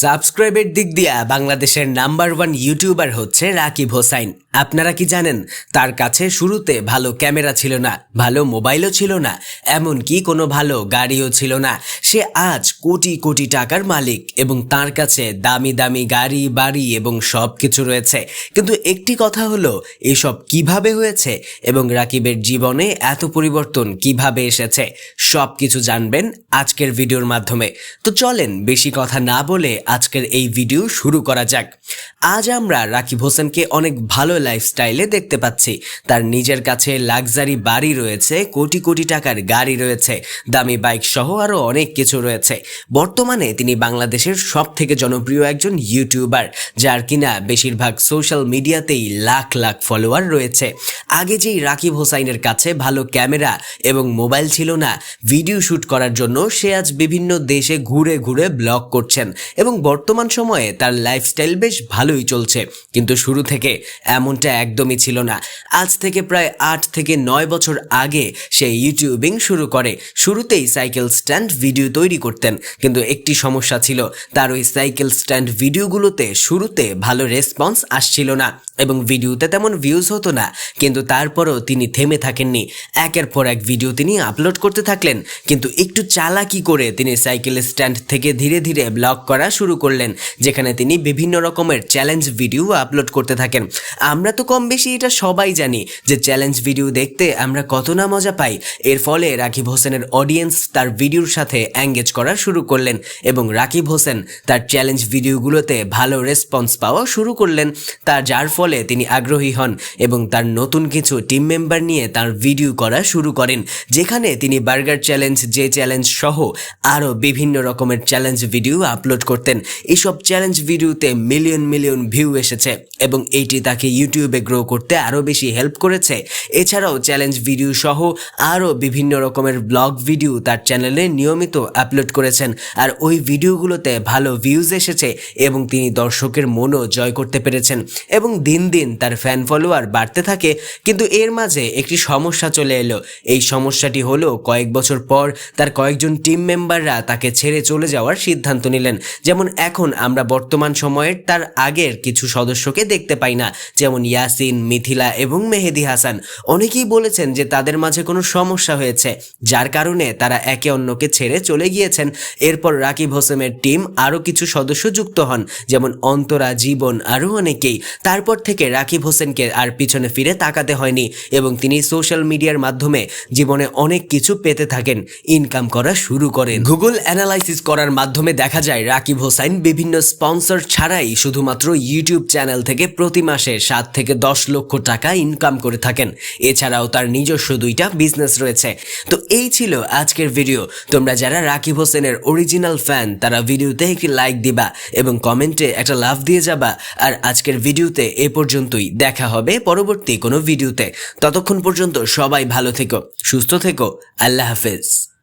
সাবস্ক্রাইবের দিক দিয়া বাংলাদেশের নাম্বার ওয়ান ইউটিউবার হচ্ছে রাকিব হোসাইন। আপনারা কি জানেন, তার কাছে শুরুতে ভালো ক্যামেরা ছিল না, ভালো মোবাইলও ছিল না, এমনকি কোনো ভালো গাড়িও ছিল না। সে আজ কোটি কোটি টাকার মালিক এবং তার কাছে দামি দামি গাড়ি, বাড়ি এবং সব কিছু রয়েছে। কিন্তু একটি কথা হলো, এসব কীভাবে হয়েছে এবং রাকিবের জীবনে এত পরিবর্তন কীভাবে এসেছে সব কিছু জানবেন আজকের ভিডিওর মাধ্যমে। তো চলেন, বেশি কথা না বলে আজকের এই ভিডিও শুরু করা যাক। আজ আমরা রাকিব হোসেনকে অনেক ভালো লাইফস্টাইলে দেখতে পাচ্ছি। তার নিজের কাছে লাক্সারি বাড়ি রয়েছে, কোটি কোটি টাকার গাড়ি রয়েছে, দামি বাইক সহ আরও অনেক কিছু রয়েছে। বর্তমানে তিনি বাংলাদেশের সব থেকে জনপ্রিয় একজন ইউটিউবার যার কিনা বেশিরভাগ সোশ্যাল মিডিয়াতেই লাখ লাখ ফলোয়ার রয়েছে। আগে যেই রাকিব হোসাইনের কাছে ভালো ক্যামেরা এবং মোবাইল ছিল না ভিডিও শ্যুট করার জন্য সে আজ বিভিন্ন দেশে ঘুরে ঘুরে ব্লগ করছেন এবং বর্তমান সময়ে তার লাইফস্টাইল বেশ ভালোই চলছে। কিন্তু শুরু থেকে এমনটা একদমই ছিল না। আজ থেকে প্রায় আট থেকে নয় বছর আগে সে ইউটিউবিং শুরু করে। শুরুতেই সাইকেল স্ট্যান্ড ভিডিও তৈরি করতেন। কিন্তু একটি সমস্যা ছিল, তার ওই সাইকেল স্ট্যান্ড ভিডিওগুলোতে শুরুতে ভালো রেসপন্স আসছিল না এবং ভিডিওতে তেমন ভিউজ হতো না। কিন্তু তারপরও তিনি থেমে থাকেননি। একের পর এক ভিডিও তিনি আপলোড করতে থাকলেন। কিন্তু একটু চালাকি করে তিনি সাইকেল স্ট্যান্ড থেকে ধীরে ধীরে ব্লগ করা শুরু করলেন, যেখানে তিনি বিভিন্ন রকমের চ্যালেঞ্জ ভিডিও আপলোড করতে থাকেন। আমরা তো কম বেশি এটা সবাই জানি যে চ্যালেঞ্জ ভিডিও দেখতে আমরা কত না মজা পাই। এর ফলে রাকিব হোসেনের অডিয়েন্স তার ভিডিওর সাথে এঙ্গেজ করা শুরু করলেন এবং রাকিব হোসেন তার চ্যালেঞ্জ ভিডিওগুলোতে ভালো রেসপন্স পাওয়া শুরু করলেন। তার যার ফলে তিনি আগ্রহী হন এবং তার নতুন কিছু টিম মেম্বার নিয়ে তার ভিডিও করা শুরু করেন, যেখানে তিনি বার্গার চ্যালেঞ্জ যে চ্যালেঞ্জ সহ আরও বিভিন্ন রকমের চ্যালেঞ্জ ভিডিও আপলোড করতেন। এইসব চ্যালেঞ্জ ভিডিওতে মিলিয়ন মিলিয়ন ভিউ এসেছে এবং এইটি তাকে ইউটিউবে গ্রো করতে আরও বেশি হেল্প করেছে। এছাড়াও চ্যালেঞ্জ ভিডিও সহ আরও বিভিন্ন রকমের ব্লগ ভিডিও তার চ্যানেলে নিয়মিত আপলোড করেছেন। আর ওই ভিডিওগুলোতে ভালো ভিউজ এসেছে এবং তিনি দর্শকের মনও জয় করতে পেরেছেন এবং দিন দিন তার ফ্যান ফলোয়ার বাড়তে থাকে। কিন্তু এর মাঝে একটি সমস্যা চলে এলো। এই সমস্যাটি হলো কয়েক বছর পর তার কয়েকজন টিম মেম্বাররা তাকে ছেড়ে চলে যাওয়ার সিদ্ধান্ত নিলেন। যেমন এখন আমরা বর্তমান সময়ের তার আগের কিছু সদস্যকে দেখতে পাই না, যেমন ইয়াসিন, মিথিলা এবং মেহেদি হাসান। অনেকেই বলেছেন যে তাদের মাঝে কোনো সমস্যা হয়েছে, যার কারণে তারা একে অন্যকে ছেড়ে চলে গিয়েছেন। এরপর রাকিব হোসেনের টিম আরও কিছু সদস্য যুক্ত হন, যেমন অন্তরা, জীবন আরও অনেকেই। তারপর থেকে রাকিব হোসেনকে আর পিছনে ফিরে তাকাতে হয়নি এবং তিনি সোশ্যাল মিডিয়ার মাধ্যমে জীবনে অনেক কিছু পেতে থাকেন, ইনকাম করা শুরু করেন। গুগল অ্যানালাইসিস করার মাধ্যমে দেখা যায় রাকিব হোসাইন বিভিন্ন স্পন্সর ছাড়াই শুধুমাত্র ইউটিউব চ্যানেল থেকে প্রতি মাসে সাত থেকে দশ লক্ষ টাকা ইনকাম করে থাকেন। এছাড়াও তার নিজস্ব দুইটা বিজনেস রয়েছে। তো এই ছিল আজকের ভিডিও তোমরা যারা রাকিব হোসেনের অরিজিনাল ফ্যান তারা ভিডিওতে একটি লাইক দিবা এবং কমেন্টে একটা লাভ দিয়ে যাবা। আর আজকের ভিডিওতে এ পর্যন্তই। দেখা হবে পরবর্তী কোনো ভিডিওতে ততক্ষণ পর্যন্ত সবাই ভালো থেকো, সুস্থ থেকো। আল্লাহ হাফেজ।